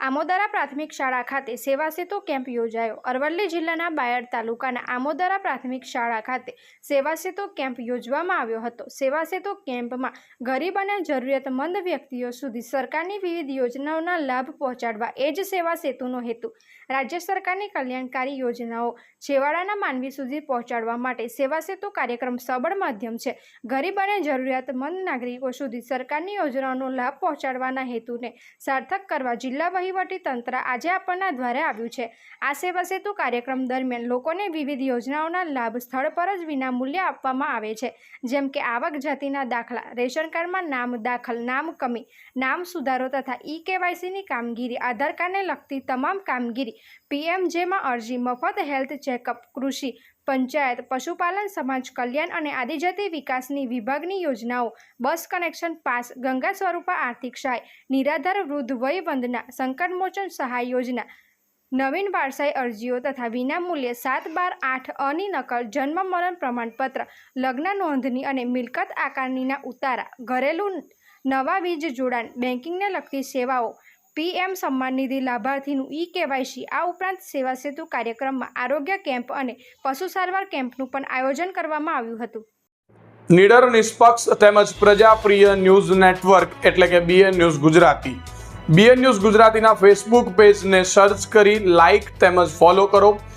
આમોદરા પ્રાથમિક શાળા ખાતે સેવા સેતુ કેમ્પ યોજાયો. અરવલ્લી જિલ્લાના બાયડ તાલુકાના આમોદરા પ્રાથમિક શાળા ખાતે સેવા સેતુ કેમ્પ યોજવામાં આવ્યો હતો. સેવા સેતુ કેમ્પમાં ગરીબ અને જરૂરિયાતમંદ વ્યક્તિઓ સુધી સરકારની વિવિધ યોજનાઓના લાભ પહોંચાડવા એ જ સેવા સેતુનો હેતુ. રાજ્ય સરકારની કલ્યાણકારી યોજનાઓ છેવાડાના માનવી સુધી પહોંચાડવા માટે સેવા સેતુ કાર્યક્રમ સબળ માધ્યમ છે. ગરીબ અને જરૂરિયાતમંદ નાગરિકો સુધી સરકારની યોજનાઓનો લાભ પહોંચાડવાના હેતુને સાર્થક કરવા જિલ્લા વહીવટી તંત્ર આજે આપણના દ્વારે આવ્યું છે. આ વસેતુ સેતુ કાર્યક્રમ દરમિયાન લોકોને વિવિધ યોજનાઓના લાભ સ્થળ પર જ વિનામૂલ્યે આપવામાં આવે છે. જેમ કે આવક જાતિના દાખલા, રેશન કાર્ડમાં નામ દાખલ, નામ કમી, નામ સુધારો તથા ઈ કેવાયસીની કામગીરી, આધાર કાર્ડને લગતી તમામ કામગીરી પીએમજેમાં અરજી, મફત હેલ્થ ચેકઅપ, કૃષિ પંચાયત, પશુપાલન સમાજ કલ્યાણ અને આદિજાતિ વિકાસની વિભાગની યોજનાઓ, bus connection pass, Ganga Swarupa આર્થિક સહાય, નિરાધાર વૃદ્ધ વય વંદના, સંકટમોચન સહાય યોજના, નવીન વારસાઈ અરજીઓ તથા વિનામૂલ્યે સાત બાર આઠ અની નકલ જન્મ મરણ પ્રમાણપત્ર, લગ્ન નોંધણી અને મિલકત આકારણીના ઉતારા, ઘરેલું નવા વીજ જોડાણ બેન્કિંગને લગતી સેવાઓ પીએમ સન્માન નિધિ લાભાર્થીનું ઈ કેવાયસી આ ઉપરાંત સેવા સેતુ કાર્યક્રમમાં આરોગ્ય કેમ્પ અને પશુ સારવાર કેમ્પનું પણ આયોજન કરવામાં આવ્યું હતું. નિડર નિષ્પક્ષ તેમજ પ્રજાપ્રિય ન્યૂઝ નેટવર્ક એટલે કે BN news Gujarati. BN news ગુજરાતીના ફેસબુક પેજને સર્ચ કરી લાઇક તેમજ ફોલો કરો.